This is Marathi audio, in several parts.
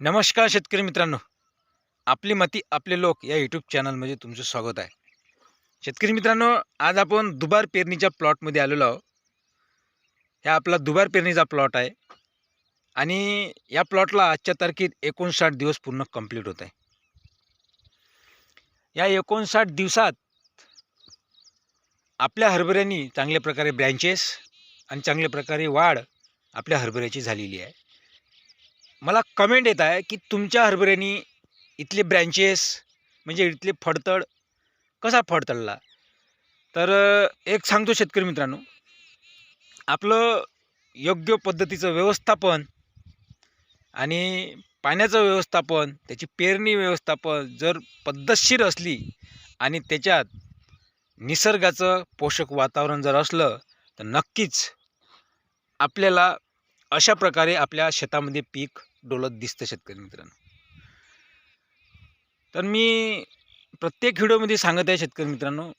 नमस्कार शेतकरी मित्रांनो. आपली माती आपले लोक या यूट्यूब चॅनलमध्ये तुमचं स्वागत आहे. शेतकरी मित्रांनो आज आपण दुबार पेरणीच्या प्लॉटमध्ये आलेलो आहोत. ह्या आपला दुबार पेरणीचा प्लॉट आहे. आणि या प्लॉटला आजच्या तारखेत एकोणसाठ दिवस पूर्ण कंप्लीट होत आहे. या एकोणसाठ दिवसात आपल्या हरभऱ्यांनी चांगल्या प्रकारे ब्रँचेस आणि चांगल्या प्रकारे वाढ आपल्या हरभऱ्याची झालेली आहे. मला कमेंट येत आहे की तुमच्या हरभऱ्यानी इथले ब्रँचेस म्हणजे इथले फडतड कसा फडतडला? तर एक सांगतो शेतकरी मित्रांनो. आपलं योग्य पद्धतीचं व्यवस्थापन आणि पाण्याचं व्यवस्थापन त्याची पेरणी व्यवस्थापन जर पद्धतशीर असली आणि त्याच्यात निसर्गाचं पोषक वातावरण जर असलं तर नक्कीच आपल्याला अशा प्रकारे आपल्या शेतामध्ये पीक डोलत दिसतं शेतकरी मित्रांनो. तर मी प्रत्येक व्हिडिओमध्ये सांगत आहे शेतकरी मित्रांनो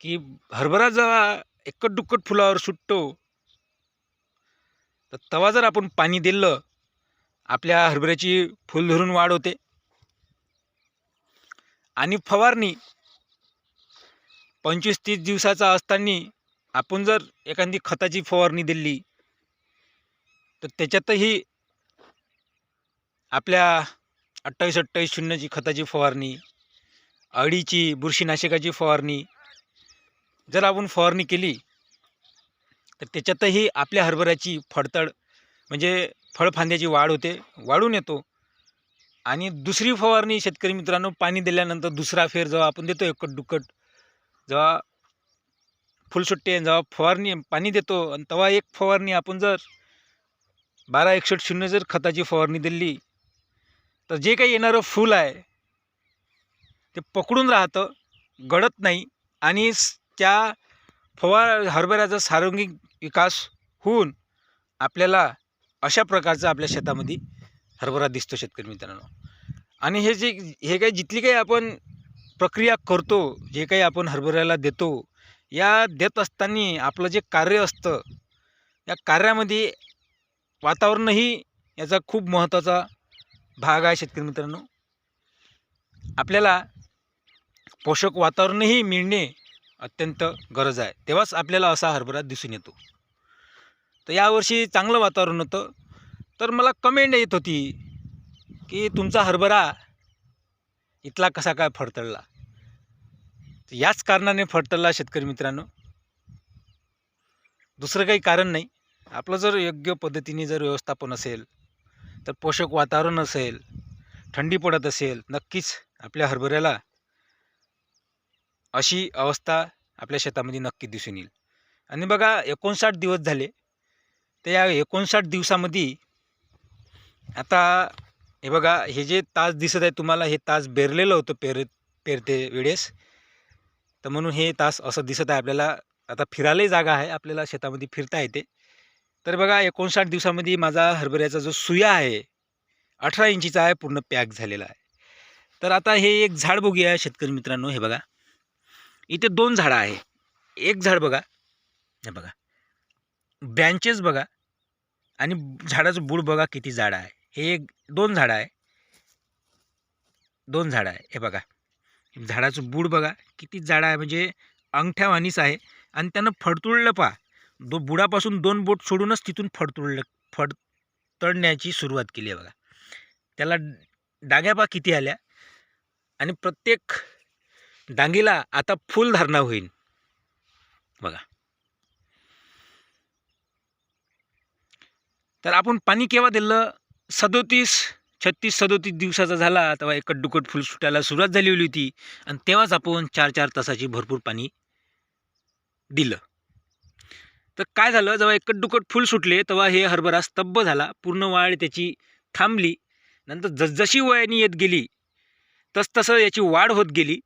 की हरभरा जेव्हा एकट दुक्कट फुलावर सुटतो तर तेव्हा जर आपण पाणी दिलं आपल्या हरभऱ्याची फुल धरून वाढ होते. आणि फवारणी पंचवीस तीस दिवसाचा असताना आपण जर एखादी खताची फवारणी दिली तर त्याच्यातही आपल्या अठ्ठावीस अठ्ठावीस शून्यची खताची फवारणी अळीची बुरशीनाशकाची फवारणी जर आपण फवारणी केली तर त्याच्यातही आपल्या हरभऱ्याची फडतड म्हणजे फळफांद्याची वाढ होते वाढून येतो. आणि दुसरी फवारणी शेतकरी मित्रांनो पाणी दिल्यानंतर दुसरा फेर जेव्हा आपण देतो एकट दुक्कट जेव्हा फुलसुट्टी जेव्हा फवारणी पाणी देतो आणि तेव्हा एक फवारणी आपण जर बारा एकसष्ट शून्य जर खताची फवारणी दिली तर जे काही येणारं फूल आहे ते पकडून राहतं गळत नाही आणि स- त्या फवार हरभऱ्याचा सारंगिक विकास होऊन आपल्याला अशा प्रकारचा आपल्या शेतामध्ये हरभरा दिसतो शेतकरी मित्रांनो. आणि हे जे हे काही जितली काही आपण प्रक्रिया करतो जे काही आपण हरभऱ्याला देतो या देत असताना आपलं जे कार्य असतं या कार्यामध्ये वातावरणही याचा खूप महत्त्वाचा भाग आहे शेतकरी मित्रांनो. आपल्याला पोषक वातावरणही मिळणे अत्यंत गरज आहे. तेव्हाच आपल्याला असा हरभरा दिसून येतो. तर यावर्षी चांगलं वातावरण होतं. तर मला कमेंट येत होती की तुमचा हरभरा इथला कसा काय फडतळला याच कारणाने फडतळला शेतकरी मित्रांनो. दुसरं काही कारण नाही. आपलं जर योग्य पद्धतीने जर व्यवस्थापन असेल तर पोषक वातावरण असेल थंडी पडत असेल नक्कीच आपल्या हरभऱ्याला अशी अवस्था आपल्या शेतामध्ये नक्की दिसून येईल. आणि बघा एकोणसाठ दिवस झाले. तर या एकोणसाठ दिवसामध्ये आता हे बघा हे जे तास दिसत आहे तुम्हाला हे तास बेरलेलं होतं पेर पेरते वेळेस. तर म्हणून हे तास असं दिसत आहे आपल्याला. आता फिरायलाही जागा आहे आपल्याला शेतामध्ये फिरता येते. तर बघा एकोणसाठ दिवसामध्ये माझा हरभऱ्याचा जो सुया आहे अठरा इंचीचा आहे पूर्ण पॅक झालेला आहे. तर आता हे एक झाड बघूया शेतकरी मित्रांनो हे बघा. इथे दोन झाडं आहे. एक झाड बघा. हे बघा. ब्रँचेस बघा. आणि झाडाचं बूड बघा किती झाड आहे. हे एक दोन झाडं आहे. दोन झाडं आहे. हे बघा. झाडाचं बूड बघा. किती झाडं आहे म्हणजे अंगठ्यावानीच आहे. आणि त्यानं फडतुळलं पा दो बुडापासून दोन बोट सोडूनच तिथून फडतुडलं फडतडण्याची सुरुवात केली आहे बघा. त्याला डांग्यापा किती आल्या? आणि प्रत्येक डांगीला आता फुलधारणा होईल बघा. तर आपण पाणी केव्हा दिलं? सदोतीस छत्तीस सदोतीस दिवसाचा झाला तेव्हा एकट दुकट फुल सुटायला सुरुवात झालेली होती. आणि तेव्हाच आपण चार चार तासाची भरपूर पाणी दिलं. तर काय झालं जेव्हा एकट दुकट फुल सुटले तेव्हा हे हरभरा स्तब्ध झाला पूर्ण वाढ त्याची थांबली. नंतर जसजशी वयाने येत गेली तसतसं याची वाढ होत गेली.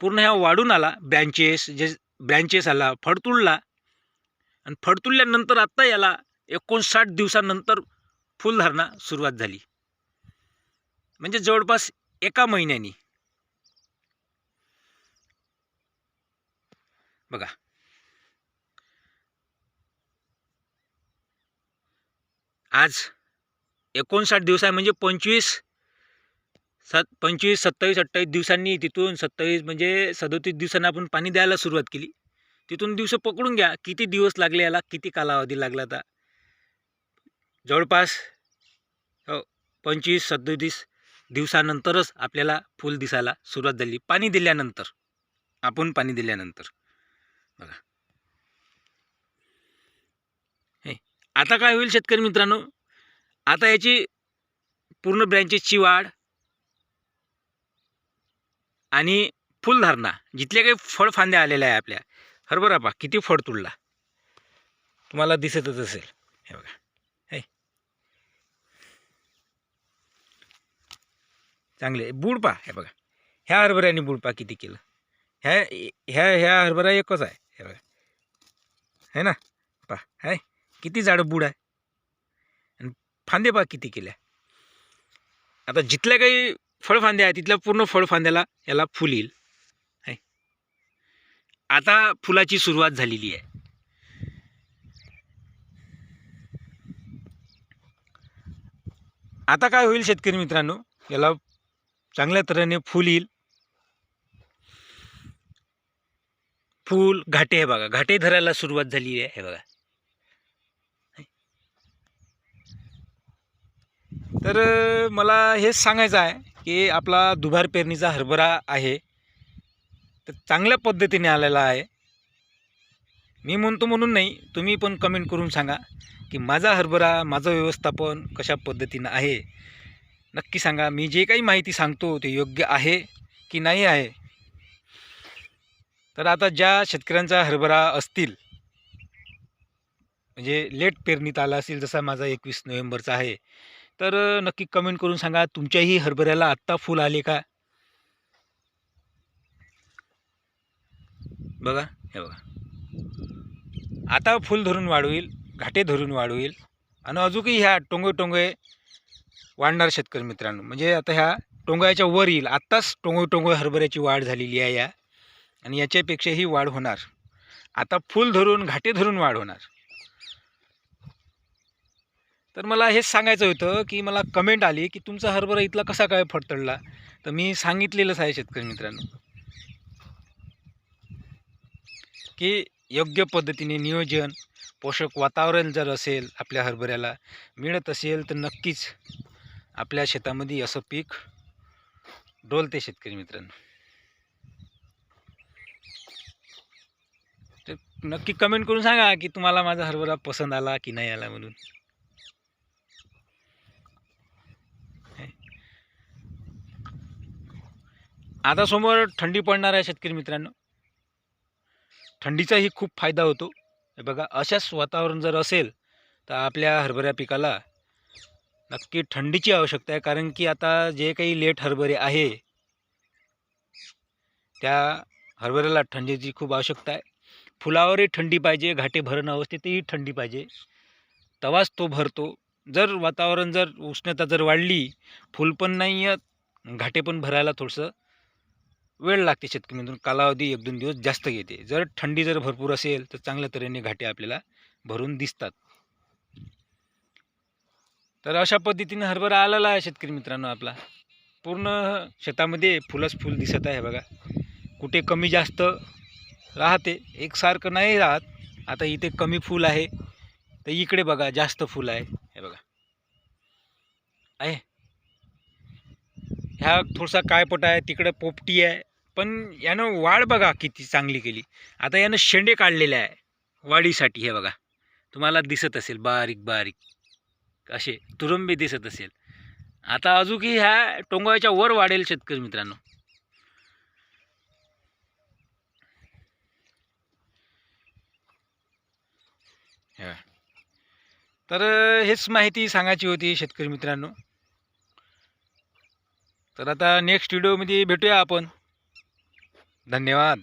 पूर्ण ह्या वाढून आला ब्रँचेस जे ब्रँचेस आला फडतुळला आणि फडतुळल्यानंतर आत्ता याला एकोणसाठ दिवसानंतर फुलधारणा सुरुवात झाली. म्हणजे जवळपास एका महिन्यानी. बघा. आज एकोणसाठ दिवस आहे म्हणजे पंचवीस सात पंचवीस सत्तावीस अठ्ठावीस दिवसांनी तिथून सत्तावीस म्हणजे सदोतीस दिवसांनी आपण पाणी द्यायला सुरुवात केली. तिथून दिवस पकडून घ्या किती दिवस लागले याला किती कालावधी लागला आता? जवळपास हो पंचवीस सदोतीस दिवसानंतरच आपल्याला फूल दिसायला सुरुवात झाली. पाणी दिल्यानंतर आपण पाणी दिल्यानंतर. बघा. आता काय होईल शेतकरी मित्रांनो? आता याची पूर्ण ब्रँचेसची वाढ आणि फुलधारणा जिथल्या काही फळफांद्या आलेल्या आहे आपल्या. हरभरा पा किती फळ तुडला तुम्हाला दिसतच असेल. हे बघा. हे. चांगले. बुड पा हे बघा. ह्या हरभऱ्याने बुड पा किती केलं? ह्या ह्या ह्या हरभरा एकच आहे. हे बघा. है ना? पा हाय किती झाडं बूड आहे? आणि फांदे पा किती केल्या. आता जिथल्या काही फळफांद्या आहेत तिथल्या पूर्ण फळफांद्याला याला फुल येईल. आहे आता फुलाची सुरुवात झालेली आहे. आता काय होईल शेतकरी मित्रांनो? याला चांगल्या तऱ्हेने फूल येईल. फूल घाटे हे बघा. घाटे धरायला सुरुवात झाली आहे हे बघा. तर मला हेच सांगायचं आहे की आपला दुभार पेरणीचा हरभरा आहे. तर चांगल्या पद्धतीने आलेला आहे. मी म्हणतो म्हणून नाही तुम्ही पण कमेंट करून सांगा की माझा हरभरा माझं व्यवस्थापन कशा पद्धतीनं आहे. नक्की सांगा. मी जे काही माहिती सांगतो ते योग्य आहे की नाही आहे? तर आता ज्या शेतकऱ्यांचा हरभरा असतील म्हणजे लेट पेरणीत आला असेल जसा माझा एकवीस नोव्हेंबरचा आहे तर नक्की कमेंट करून सांगा तुमच्याही हरभऱ्याला आत्ता फूल आले का? बघा हे बघा. आता फूल धरून वाढवेल घाटे धरून वाढवेल आणि अजूनही ह्या टोंगे टोंगे वाढणार शेतकरी मित्रांनो. म्हणजे आता ह्या टोंगाच्या वर येईल. आत्ताच टोंगो टोंगो हरभऱ्याची वाढ झालेली आहे या. आणि याच्यापेक्षाही वाढ होणार. आता फूल धरून घाटे धरून वाढ होणार. तर मला हेच सांगायचं होतं की मला कमेंट आली की तुमचा हरभरा इथला कसा काय फडतडला? तर मी सांगितलेलंच आहे शेतकरी मित्रांनो. की योग्य पद्धतीने नियोजन पोषक वातावरण जर असेल आपल्या हरभऱ्याला मिळत असेल तर नक्कीच आपल्या शेतामध्ये असं पीक डोलते शेतकरी मित्रांनो. तर नक्की कमेंट करून सांगा की तुम्हाला माझा हरभरा पसंत आला की नाही आला म्हणून. आता समोर थंडी पडणार आहे शेतकरी मित्रांनो. थंडीचाही खूप फायदा होतो. हे बघा अशाच वातावरण जर असेल तर आपल्या हरभऱ्या पिकाला नक्की थंडीची आवश्यकता आहे. कारण की आता जे काही लेट हरभरे आहे त्या हरभऱ्याला थंडीची खूप आवश्यकता आहे. फुलावरही थंडी पाहिजे घाटे भरण अवस्थेतही थंडी पाहिजे. तवाच तो भरतो. जर वातावरण जर उष्णता जर वाढली फुल पण नाही आहेत घाटे पण भरायला थोडंसं वेळ लागते शेतकरी कालावधी एक दोन दिवस जास्त घेते जर थंडी जर भरपूर असेल तर चांगल्या तऱ्हेने घाटे आपल्याला भरून दिसतात. तर अशा पद्धतीने हरभरा आलेला आहे शेतकरी मित्रांनो आपला. पूर्ण शेतामध्ये फुलंच फुल दिसत आहे बघा. कुठे कमी जास्त राहते. एकसारखं नाही राहत. आता इथे कमी फूल आहे. तर इकडे बघा जास्त फूल आहे. हे बघा. आहे. ह्या थोडासा काळपट आहे. तिकडं पोपटी आहे. पण यानं वाढ बघा किती चांगली केली. आता यानं शेंडे काढलेले आहे वाढीसाठी हे बघा. तुम्हाला दिसत असेल बारीक बारीक. असे तुरुंबी दिसत असेल. आता अजूनही ह्या टोंगाच्या वर वाढेल शेतकरी मित्रांनो. तर हेच माहिती सांगायची होती शेतकरी मित्रांनो. तर आता नेक्स्ट व्हिडिओमध्ये भेटूया आपण. धन्यवाद.